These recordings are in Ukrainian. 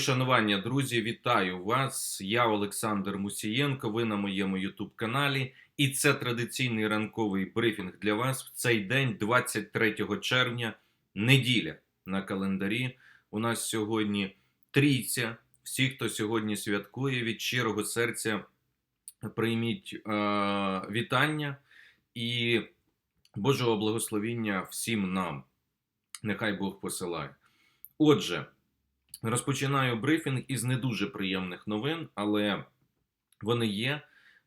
Шанування, друзі, вітаю вас. Я Олександр Мусієнко. Ви на моєму Ютуб каналі, і це традиційний ранковий брифінг для вас в цей день, 23 червня, неділя на календарі. У нас сьогодні трійця. Всі, хто сьогодні святкує, від щирого серця прийміть е, вітання і Божого благословіння всім нам. Нехай Бог посилає. Отже. Розпочинаю брифінг із не дуже приємних новин, але вони є.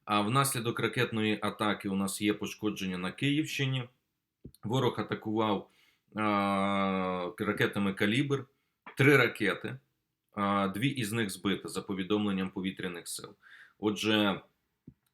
А внаслідок ракетної атаки у нас є пошкодження на Київщині. Ворог атакував а, ракетами Калібр, три ракети, а, дві із них збиті за повідомленням повітряних сил. Отже,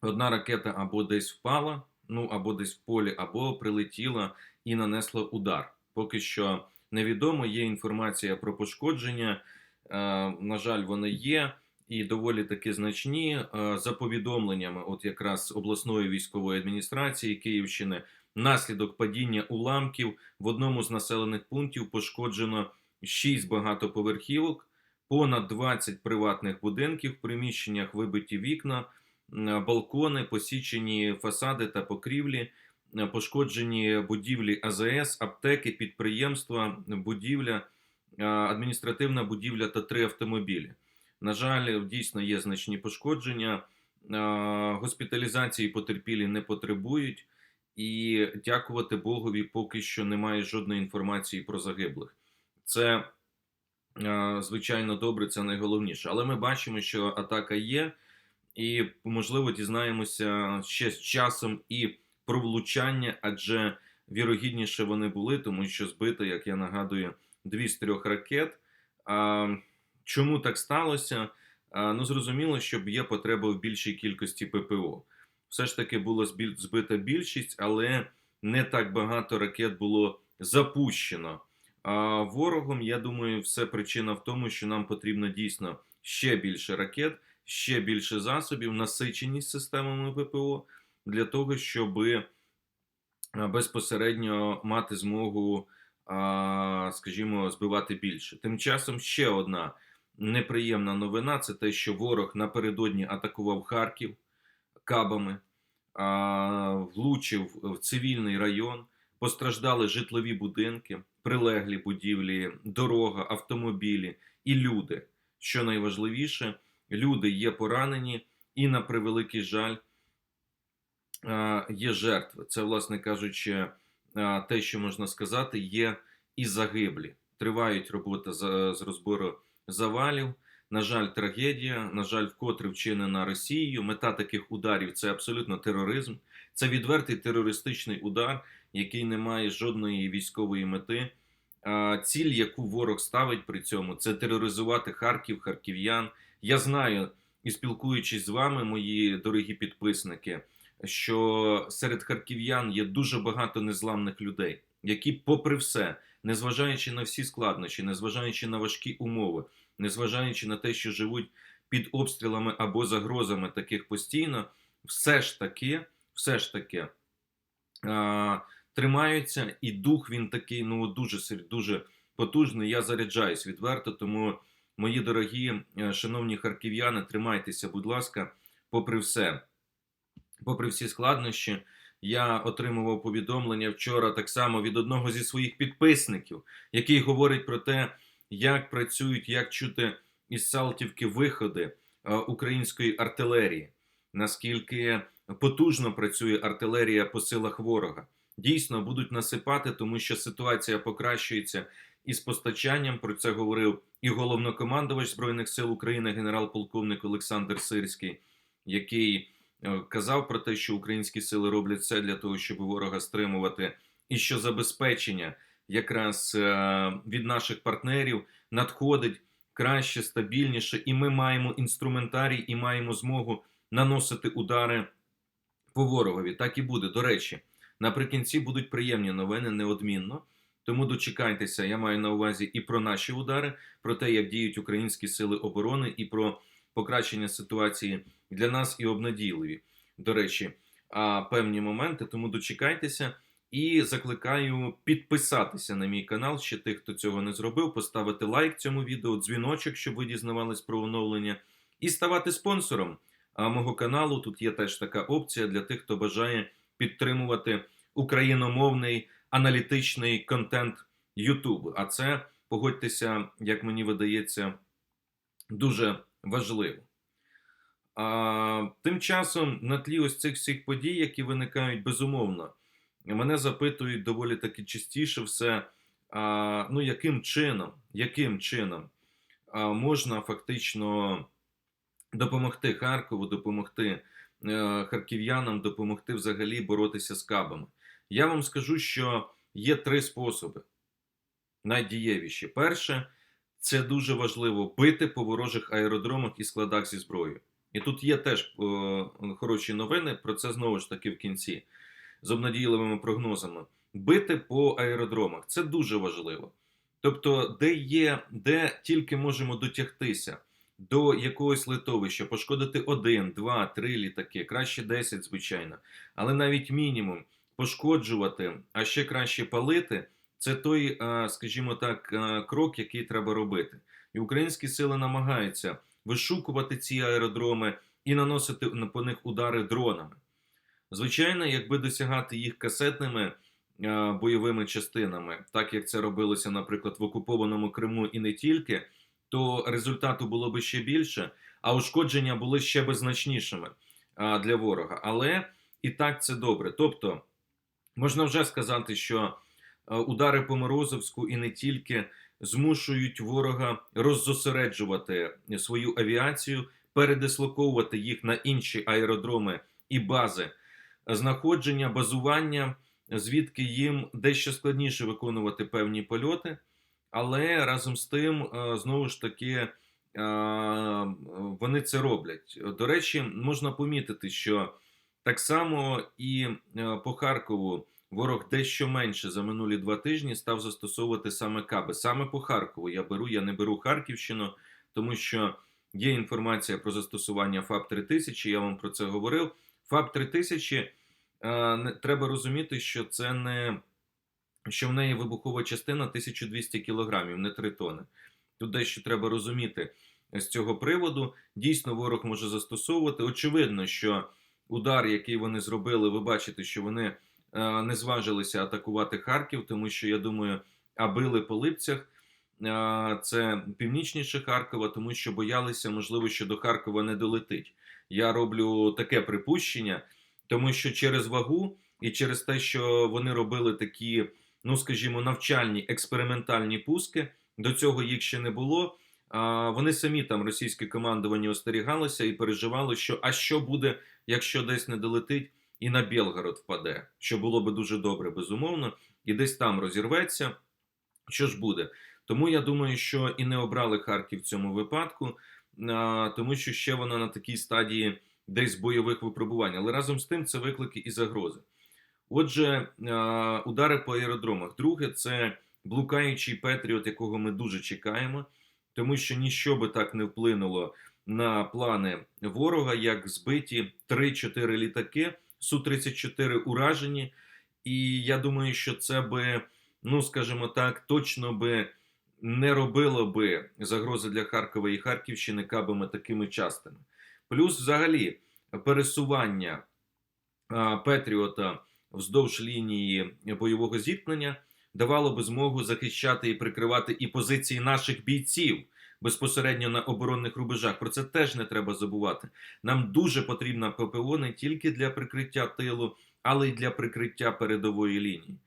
одна ракета або десь впала, ну або десь в полі, або прилетіла і нанесла удар. Поки що невідомо. Є інформація про пошкодження. Е, на жаль, вони є і доволі таки значні. Е, за повідомленнями, от якраз обласної військової адміністрації Київщини, наслідок падіння уламків в одному з населених пунктів пошкоджено 6 багатоповерхівок, понад 20 приватних будинків, в приміщеннях вибиті вікна, балкони, посічені фасади та покрівлі. Е, пошкоджені будівлі АЗС, аптеки, підприємства, будівля, е, адміністративна будівля та три автомобілі. На жаль, дійсно є значні пошкодження. Е, госпіталізації потерпілі не потребують, і дякувати Богові, поки що немає жодної інформації про загиблих. Це звичайно добре, це найголовніше. Але ми бачимо, що атака є, і можливо дізнаємося ще з часом і про влучання, адже вірогідніше вони були, тому що збито, як я нагадую, дві з трьох ракет. А, Чому так сталося? А, Ну, зрозуміло, що є потреба в більшій кількості ППО. Все ж таки було збита більшість, але не так багато ракет було запущено. А ворогом, я думаю, все причина в тому, що нам потрібно дійсно ще більше ракет, ще більше засобів, насиченість системами ППО для того, щоб безпосередньо мати змогу, скажімо, збивати більше. Тим часом ще одна неприємна новина: це те, що ворог напередодні атакував Харків кабами, влучив в цивільний район, постраждали житлові будинки, прилеглі будівлі, дорога, автомобілі і люди. Що найважливіше, люди є поранені, і на превеликий жаль є жертви. Це, власне кажучи, те, що можна сказати, є і загиблі. Тривають роботи з розбору завалів. На жаль, трагедія, на жаль, вкотре вчинена Росією. Мета таких ударів це абсолютно тероризм. Це відвертий терористичний удар, який не має жодної військової мети. Ціль, яку ворог ставить при цьому, це тероризувати Харків, харків'ян. Я знаю і спілкуючись з вами, мої дорогі підписники що серед харків'ян є дуже багато незламних людей, які, попри все, незважаючи на всі складнощі, незважаючи на важкі умови, незважаючи на те, що живуть під обстрілами або загрозами таких постійно, все ж таки, все ж таки а, тримаються, і дух він такий, ну дуже дуже потужний. Я заряджаюсь відверто. Тому, мої дорогі, е, шановні харків'яни, тримайтеся, будь ласка, попри все попри всі складнощі, я отримував повідомлення вчора так само від одного зі своїх підписників, який говорить про те, як працюють, як чути із Салтівки виходи е, української артилерії, наскільки потужно працює артилерія по силах ворога. Дійсно будуть насипати, тому що ситуація покращується із постачанням. Про це говорив і головнокомандувач збройних сил України, генерал-полковник Олександр Сирський, який казав про те, що українські сили роблять все для того, щоб ворога стримувати, і що забезпечення якраз е, від наших партнерів надходить краще, стабільніше, і ми маємо інструментарій і маємо змогу наносити удари по ворогові. Так і буде. До речі, наприкінці будуть приємні новини неодмінно. Тому дочекайтеся, я маю на увазі і про наші удари, про те, як діють українські сили оборони, і про покращення ситуації для нас і обнадійливі. До речі, певні моменти. Тому дочекайтеся. І закликаю підписатися на мій канал, ще тих, хто цього не зробив, поставити лайк цьому відео, дзвіночок, щоб ви дізнавались про оновлення, і ставати спонсором мого каналу. Тут є теж така опція для тих, хто бажає підтримувати україномовний аналітичний контент YouTube. А це, погодьтеся, як мені видається, дуже важливо. А, тим часом, на тлі ось цих всіх подій, які виникають безумовно, мене запитують доволі таки частіше все, а, ну яким чином, яким чином а, можна фактично допомогти Харкову, допомогти е, харків'янам, допомогти взагалі боротися з кабами. Я вам скажу, що є три способи найдієвіші. Перше, це дуже важливо бити по ворожих аеродромах і складах зі зброєю. І тут є теж е, хороші новини. Про це знову ж таки в кінці з обнадійливими прогнозами. Бити по аеродромах це дуже важливо. Тобто, де є, де тільки можемо дотягтися до якогось литовища, пошкодити один, два, три літаки, краще 10, звичайно, але навіть мінімум пошкоджувати, а ще краще палити. Це той, е, скажімо так, е, крок, який треба робити. І українські сили намагаються вишукувати ці аеродроми і наносити по них удари дронами. Звичайно, якби досягати їх касетними е, бойовими частинами, так як це робилося, наприклад, в окупованому Криму і не тільки, то результату було би ще більше, а ушкодження були ще би значнішими е, для ворога. Але і так це добре. Тобто, можна вже сказати, що е, удари по Морозовську і не тільки змушують ворога роззосереджувати свою авіацію, передислоковувати їх на інші аеродроми і бази знаходження, базування, звідки їм дещо складніше виконувати певні польоти, але разом з тим, е, знову ж таки, е, вони це роблять. До речі, можна помітити, що так само і е, по Харкову. Ворог дещо менше за минулі два тижні став застосовувати саме каби. Саме по Харкову я беру, я не беру Харківщину, тому що є інформація про застосування ФАП 3000 Я вам про це говорив. ФАП 3000 е, треба розуміти, що це не що в неї вибухова частина 1200 кілограмів, не 3 тони. Тут дещо треба розуміти з цього приводу. Дійсно, ворог може застосовувати. Очевидно, що удар, який вони зробили, ви бачите, що вони. Е, не зважилися атакувати Харків, тому що я думаю, а били по липцях. Е, це північніше Харкова, тому що боялися, можливо, що до Харкова не долетить. Я роблю таке припущення, тому що через вагу і через те, що вони робили такі, ну скажімо, навчальні експериментальні пуски. До цього їх ще не було. Вони самі там російське командування остерігалися і переживали, що а що буде, якщо десь не долетить і на Білгород впаде, що було би дуже добре, безумовно, і десь там розірветься. Що ж буде? Тому я думаю, що і не обрали Харків в цьому випадку, тому що ще вона на такій стадії десь бойових випробувань. Але разом з тим це виклики і загрози. Отже, удари по аеродромах. Друге, це блукаючий Петріот, якого ми дуже чекаємо, тому що ніщо би так не вплинуло на плани ворога, як збиті 3-4 літаки. Су-34 уражені, і я думаю, що це би, ну скажімо так, точно би не робило би загрози для Харкова і Харківщини кабами такими частими. Плюс, взагалі, пересування а, Петріота вздовж лінії бойового зіткнення давало би змогу захищати і прикривати і позиції наших бійців безпосередньо на оборонних рубежах. Про це теж не треба забувати. Нам дуже потрібна ППО не тільки для прикриття тилу, але й для прикриття передової лінії.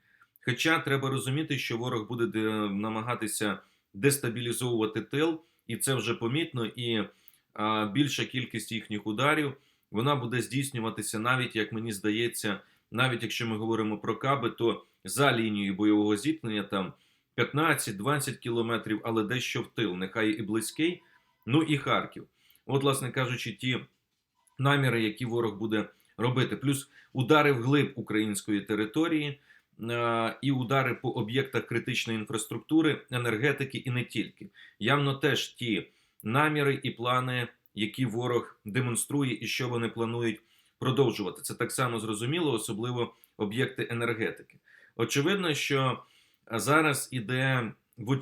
Хоча треба розуміти, що ворог буде намагатися дестабілізовувати тил, і це вже помітно, і а, більша кількість їхніх ударів вона буде здійснюватися навіть, як мені здається, навіть якщо ми говоримо про каби, то за лінією бойового зіткнення там 15-20 кілометрів, але дещо в тил, нехай і близький. Ну і Харків. От, власне кажучи, ті наміри, які ворог буде робити, плюс удари вглиб української території і удари по об'єктах критичної інфраструктури, енергетики і не тільки. Явно теж ті наміри і плани, які ворог демонструє, і що вони планують продовжувати. Це так само зрозуміло, особливо об'єкти енергетики. Очевидно, що зараз іде,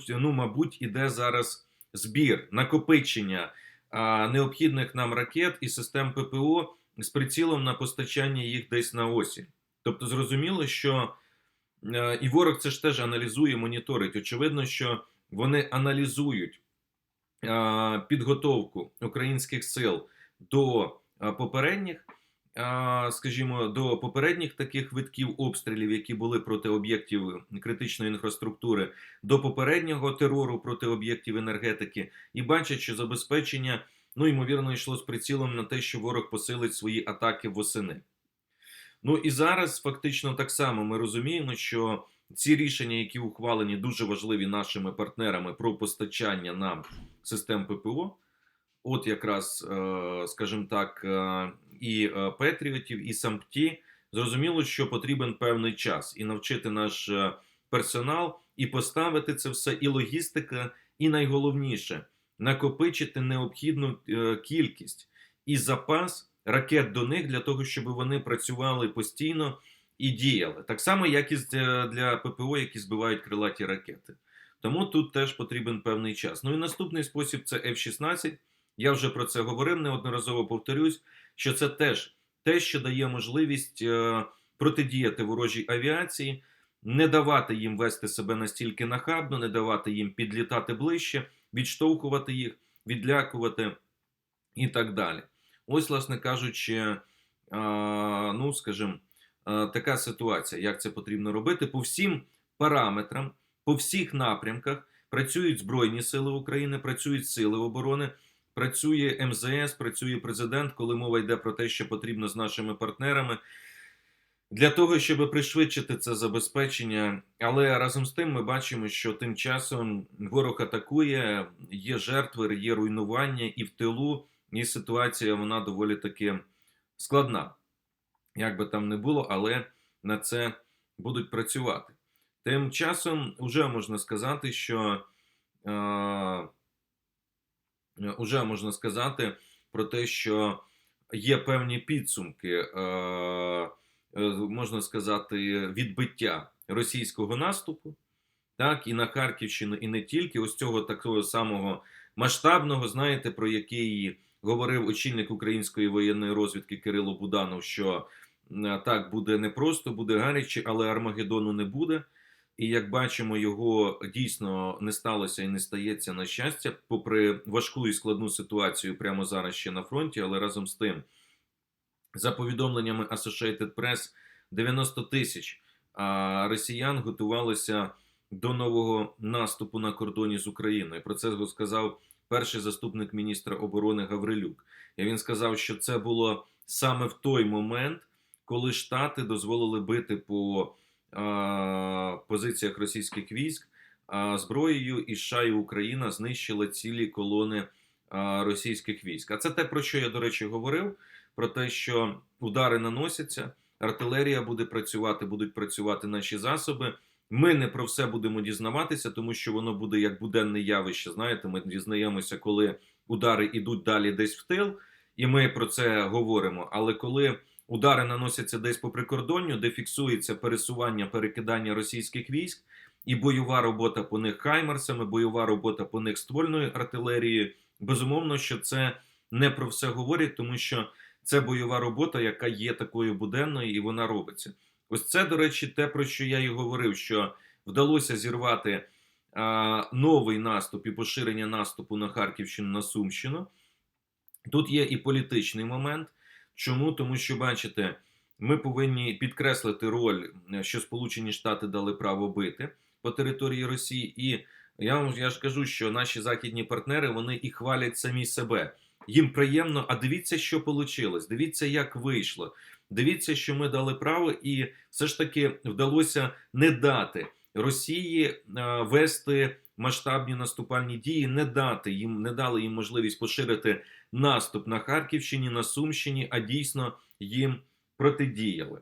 ну, мабуть, іде зараз збір, накопичення а, необхідних нам ракет і систем ППО з прицілом на постачання їх десь на осінь. Тобто, зрозуміло, що е, і ворог це ж теж аналізує, моніторить. Очевидно, що вони аналізують підготовку українських сил до попередніх, скажімо, до попередніх таких витків обстрілів, які були проти об'єктів критичної інфраструктури, до попереднього терору проти об'єктів енергетики, і бачать, що забезпечення, ну ймовірно, йшло з прицілом на те, що ворог посилить свої атаки восени. Ну і зараз фактично так само ми розуміємо, що ці рішення, які ухвалені, дуже важливі нашими партнерами про постачання нам систем ППО. От якраз, е, скажімо так, е, і е, Петріотів, і Сампті. Зрозуміло, що потрібен певний час і навчити наш е, персонал, і поставити це все, і логістика, і найголовніше накопичити необхідну е, кількість і запас ракет до них для того, щоб вони працювали постійно і діяли. Так само, як і для ППО, які збивають крилаті ракети. Тому тут теж потрібен певний час. Ну і наступний спосіб це F-16. Я вже про це говорив, неодноразово повторюсь, що це теж те, що дає можливість е, протидіяти ворожій авіації, не давати їм вести себе настільки нахабно, не давати їм підлітати ближче, відштовхувати їх, відлякувати і так далі. Ось, власне кажучи, е, ну, скажімо, е, така ситуація, як це потрібно робити по всім параметрам, по всіх напрямках. Працюють Збройні Сили України, працюють Сили оборони, працює МЗС, працює президент, коли мова йде про те, що потрібно з нашими партнерами. Для того, щоб пришвидшити це забезпечення, але разом з тим ми бачимо, що тим часом ворог атакує, є жертви, є руйнування і в тилу, і ситуація вона доволі таки складна. Як би там не було, але на це будуть працювати. Тим часом вже можна сказати, що е, уже можна сказати про те, що є певні підсумки, е, е, можна сказати, відбиття російського наступу, так, і на Харківщину, і не тільки ось цього такого самого масштабного, знаєте, про який говорив очільник української воєнної розвідки Кирило Буданов, що е, так буде непросто, буде гаряче, але Армагеддону не буде. І як бачимо, його дійсно не сталося і не стається на щастя, попри важку і складну ситуацію прямо зараз ще на фронті, але разом з тим, за повідомленнями Associated Press, 90 тисяч росіян готувалися до нового наступу на кордоні з Україною. Про це сказав перший заступник міністра оборони Гаврилюк. І він сказав, що це було саме в той момент, коли Штати дозволили бити по позиціях російських військ зброєю, і США і Україна знищили цілі колони російських військ. А це те, про що я, до речі, говорив: про те, що удари наносяться, артилерія буде працювати, будуть працювати наші засоби. Ми не про все будемо дізнаватися, тому що воно буде як буденне явище. Знаєте, ми дізнаємося, коли удари йдуть далі десь в тил, і ми про це говоримо. Але коли удари наносяться десь по прикордонню, де фіксується пересування, перекидання російських військ, і бойова робота по них хаймерсами, бойова робота по них ствольною артилерією. Безумовно, що це не про все говорить, тому що це бойова робота, яка є такою буденною, і вона робиться. Ось це, до речі, те, про що я і говорив, що вдалося зірвати а, новий наступ і поширення наступу на Харківщину на Сумщину. Тут є і політичний момент. Чому? Тому що, бачите, ми повинні підкреслити роль, що Сполучені Штати дали право бити по території Росії. І я вам я ж кажу, що наші західні партнери вони і хвалять самі себе. Їм приємно, а дивіться, що вийшло. Дивіться, як вийшло. Дивіться, що ми дали право, і все ж таки вдалося не дати Росії е, вести масштабні наступальні дії, не дати їм, не дали їм можливість поширити наступ на Харківщині, на Сумщині, а дійсно їм протидіяли.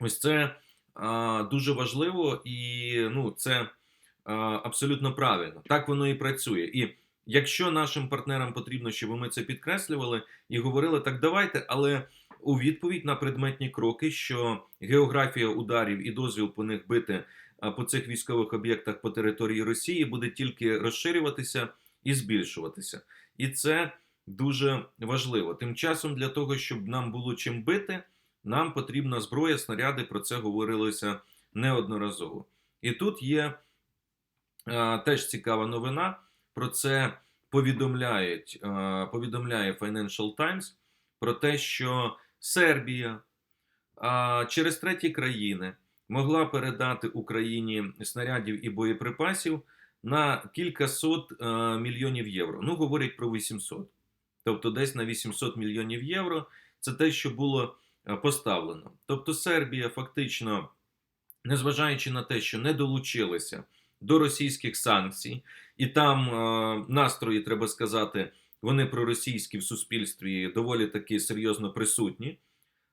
Ось це а, дуже важливо і ну, це а, абсолютно правильно. Так воно і працює. І якщо нашим партнерам потрібно, щоб ми це підкреслювали і говорили, так давайте, але у відповідь на предметні кроки, що географія ударів і дозвіл по них бити по цих військових об'єктах по території Росії буде тільки розширюватися і збільшуватися. І це дуже важливо. Тим часом, для того, щоб нам було чим бити, нам потрібна зброя, снаряди. Про це говорилося неодноразово. І тут є а, теж цікава новина. Про це повідомляють, а, повідомляє Financial Times про те, що Сербія а, через треті країни могла передати Україні снарядів і боєприпасів на кількасот е, мільйонів євро. Ну, говорять про 800. Тобто, десь на 800 мільйонів євро це те, що було е, поставлено. Тобто, Сербія фактично, незважаючи на те, що не долучилася до російських санкцій, і там е, настрої, треба сказати, вони проросійські в суспільстві доволі таки серйозно присутні.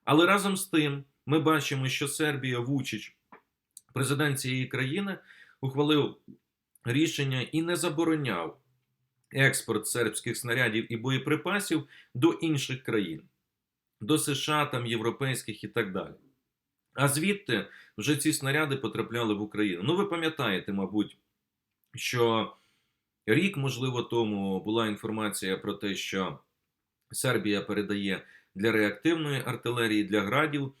Але разом з тим ми бачимо, що Сербія Вучич, президент цієї країни, ухвалив рішення і не забороняв експорт сербських снарядів і боєприпасів до інших країн, до США, там, європейських і так далі. А звідти вже ці снаряди потрапляли в Україну. Ну, ви пам'ятаєте, мабуть, що рік, можливо, тому була інформація про те, що Сербія передає для реактивної артилерії, для градів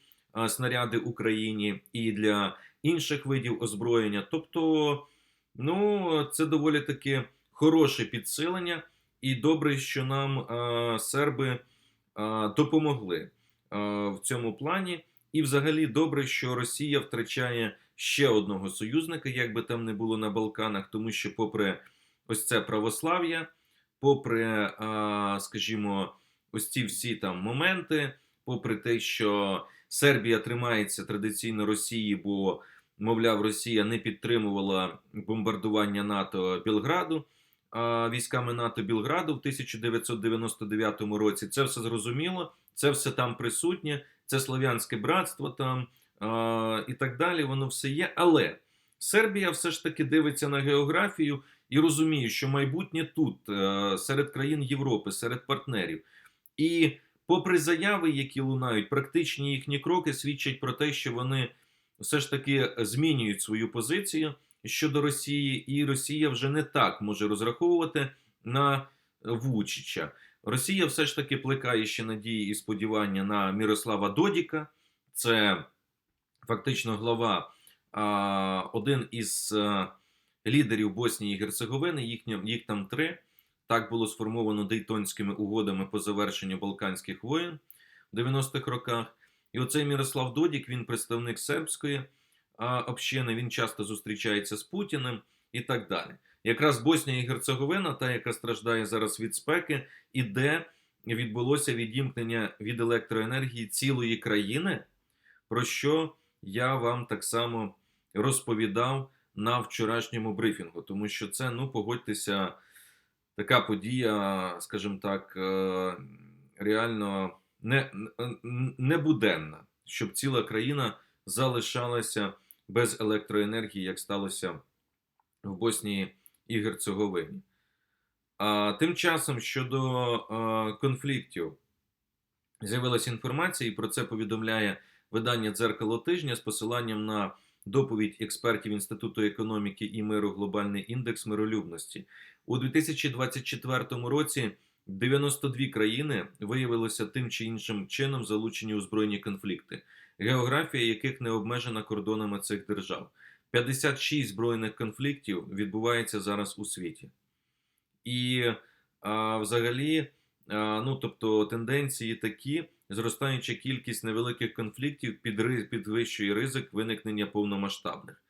снаряди Україні і для інших видів озброєння. Тобто, ну, це доволі таки хороше підсилення, і добре, що нам а, серби а, допомогли а, в цьому плані. І, взагалі, добре, що Росія втрачає ще одного союзника, як би там не було на Балканах, тому що, попри ось це православ'я, попри, а, скажімо, ось ці всі там моменти, попри те, що Сербія тримається традиційно Росії, бо, мовляв, Росія не підтримувала бомбардування НАТО Білграду військами НАТО Білграду в 1999 році. Це все зрозуміло, це все там присутнє, це слов'янське братство там і так далі. Воно все є. Але Сербія все ж таки дивиться на географію і розуміє, що майбутнє тут, е, серед країн Європи, серед партнерів. І попри заяви, які лунають, практичні їхні кроки свідчать про те, що вони все ж таки змінюють свою позицію щодо Росії, і Росія вже не так може розраховувати на Вучича. Росія все ж таки плекає ще надії і сподівання на Мірослава Додіка. Це фактично глава, а, один із а, лідерів Боснії і Герцеговини. Їхня, їх там три. Так було сформовано Дейтонськими угодами по завершенню Балканських воєн в 90-х роках. І оцей Мірослав Додік, він представник сербської общини, він часто зустрічається з Путіним і так далі. Якраз Боснія і Герцеговина, та, яка страждає зараз від спеки, і де відбулося відімкнення від електроенергії цілої країни, про що я вам так само розповідав на вчорашньому брифінгу, тому що це, ну, погодьтеся, така подія, скажімо так, е, реально не, небуденна, щоб ціла країна залишалася без електроенергії, як сталося в Боснії і Герцеговині. А тим часом щодо а, конфліктів з'явилася інформація, і про це повідомляє видання Дзеркало тижня з посиланням на доповідь експертів Інституту економіки і миру Глобальний індекс миролюбності. У 2024 році 92 країни виявилися тим чи іншим чином залучені у збройні конфлікти, географія яких не обмежена кордонами цих держав. 56 збройних конфліктів відбувається зараз у світі. І а, взагалі, а, ну тобто тенденції такі, зростаюча кількість невеликих конфліктів підвищує ризик виникнення повномасштабних.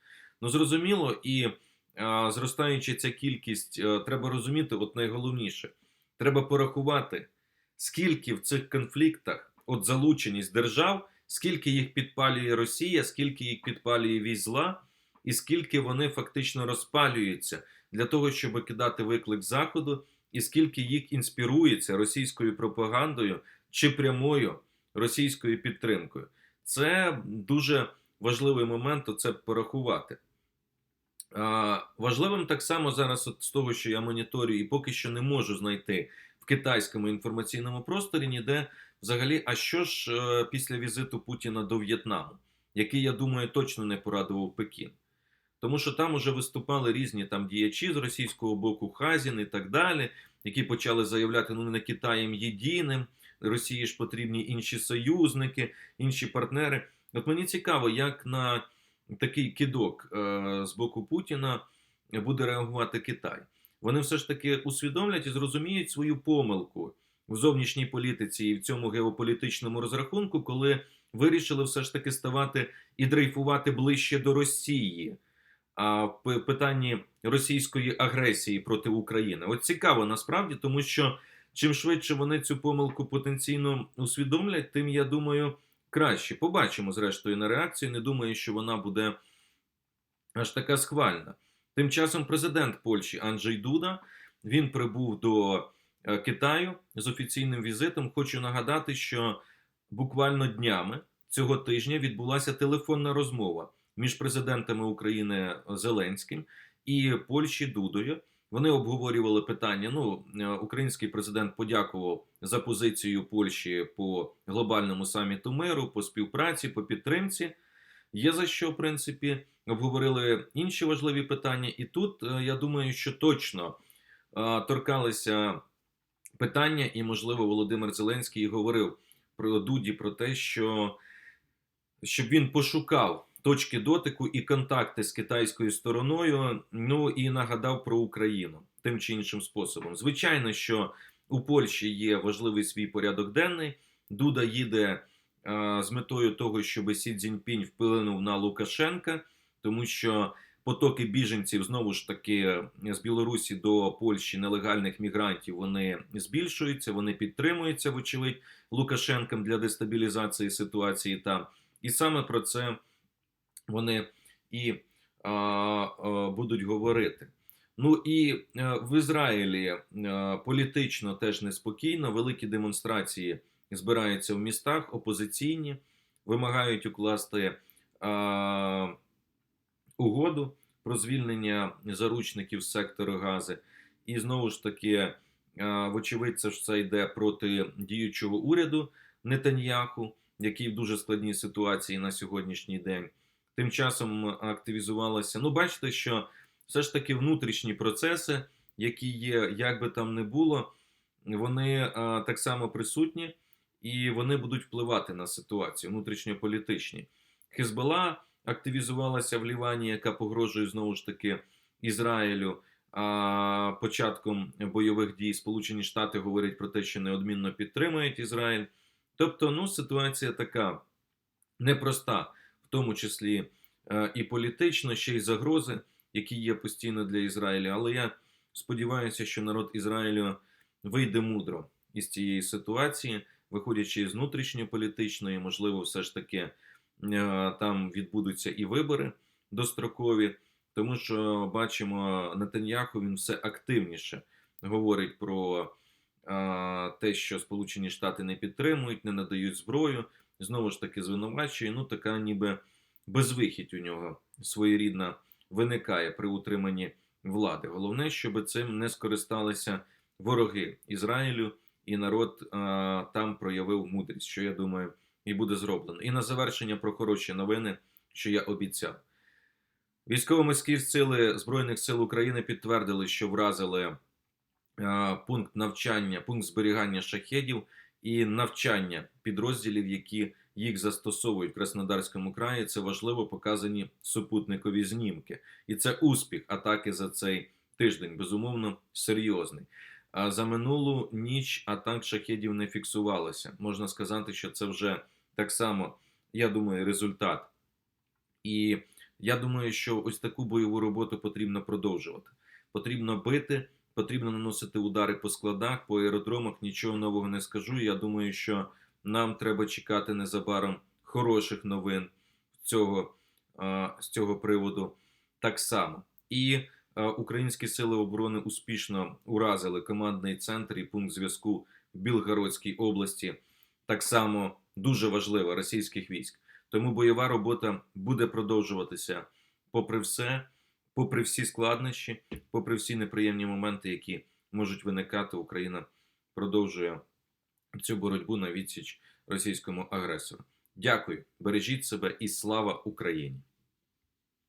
Ну, зрозуміло, і а, зростаюча ця кількість, а, треба розуміти, от найголовніше, треба порахувати, скільки в цих конфліктах от залученість держав, скільки їх підпалює Росія, скільки їх підпалює війзла, і скільки вони фактично розпалюються для того, щоб кидати виклик Заходу, і скільки їх інспірується російською пропагандою чи прямою російською підтримкою. Це дуже важливий момент це порахувати. Важливим так само зараз, от з того, що я моніторю, і поки що не можу знайти в китайському інформаційному просторі ніде взагалі, а що ж е, після візиту Путіна до В'єтнаму, який, я думаю, точно не порадував Пекін. Тому що там уже виступали різні там діячі з російського боку, Хазін і так далі, які почали заявляти, ну не Китаєм єдиним, Росії ж потрібні інші союзники, інші партнери. От мені цікаво, як на такий кидок е, з боку Путіна буде реагувати Китай. Вони все ж таки усвідомлять і зрозуміють свою помилку в зовнішній політиці і в цьому геополітичному розрахунку, коли вирішили все ж таки ставати і дрейфувати ближче до Росії. А в питанні російської агресії проти України, от цікаво насправді, тому що чим швидше вони цю помилку потенційно усвідомлять, тим я думаю краще. Побачимо, зрештою, на реакцію. Не думаю, що вона буде аж така схвальна. Тим часом президент Польщі Анджей Дуда він прибув до Китаю з офіційним візитом. Хочу нагадати, що буквально днями цього тижня відбулася телефонна розмова між президентами України Зеленським і Польщі Дудою. Вони обговорювали питання. Ну, е, український президент подякував за позицію Польщі по глобальному саміту миру, по співпраці, по підтримці. Є за що, в принципі, обговорили інші важливі питання. І тут е, я думаю, що точно е, торкалися питання, і, можливо, Володимир Зеленський говорив про Дуді про те, що щоб він пошукав точки дотику і контакти з китайською стороною. Ну і нагадав про Україну тим чи іншим способом. Звичайно, що у Польщі є важливий свій порядок денний. Дуда їде а, з метою того, щоб Сі Цзіньпінь вплинув на Лукашенка, тому що потоки біженців знову ж таки з Білорусі до Польщі нелегальних мігрантів вони збільшуються, вони підтримуються, вочевидь, Лукашенком для дестабілізації ситуації там. І саме про це вони і а, а, будуть говорити. Ну і в Ізраїлі політично теж неспокійно. Великі демонстрації збираються в містах, опозиційні, вимагають укласти угоду про звільнення заручників з сектору Гази. І знову ж таки, вочевидь, це ж це йде проти діючого уряду Нетаньяху, який в дуже складній ситуації на сьогоднішній день. Тим часом активізувалася. Ну, бачите, що все ж таки внутрішні процеси, які є, як би там не було, вони а, так само присутні і вони будуть впливати на ситуацію внутрішньополітичні. Хезбола активізувалася в Лівані, яка погрожує знову ж таки Ізраїлю. А початком бойових дій Сполучені Штати говорять про те, що неодмінно підтримують Ізраїль. Тобто, ну, ситуація така непроста, в тому числі е, і політично, ще й загрози, які є постійно для Ізраїля. Але я сподіваюся, що народ Ізраїлю вийде мудро із цієї ситуації, виходячи із внутрішньополітичної, можливо, все ж таки там відбудуться і вибори дострокові, тому що бачимо Нетаньяху, він все активніше говорить про те, що Сполучені Штати не підтримують, не надають зброю, знову ж таки звинувачує. Ну, така ніби безвихідь у нього своєрідна виникає при утриманні влади. Головне, щоб цим не скористалися вороги Ізраїлю, і народ а, там проявив мудрість, що я думаю, і буде зроблено. І на завершення про хороші новини, що я обіцяв. Військово-морські сили Збройних сил України підтвердили, що вразили пункт навчання, пункт зберігання шахедів і навчання підрозділів, які їх застосовують в Краснодарському краї. Це важливо показані супутникові знімки, і це успіх атаки за цей тиждень. Безумовно, серйозний. А за минулу ніч атак шахедів не фіксувалося. Можна сказати, що це вже так само, я думаю, результат. І я думаю, що ось таку бойову роботу потрібно продовжувати. Потрібно бити потрібно наносити удари по складах, по аеродромах. Нічого нового не скажу. Я думаю, що нам треба чекати незабаром хороших новин цього, з цього приводу так само. І українські сили оборони успішно уразили командний центр і пункт зв'язку в Білгородській області. Так само дуже важлива російських військ. Тому бойова робота буде продовжуватися попри все попри всі складнощі, попри всі неприємні моменти, які можуть виникати, Україна продовжує цю боротьбу на відсіч російському агресору. Дякую, бережіть себе і слава Україні!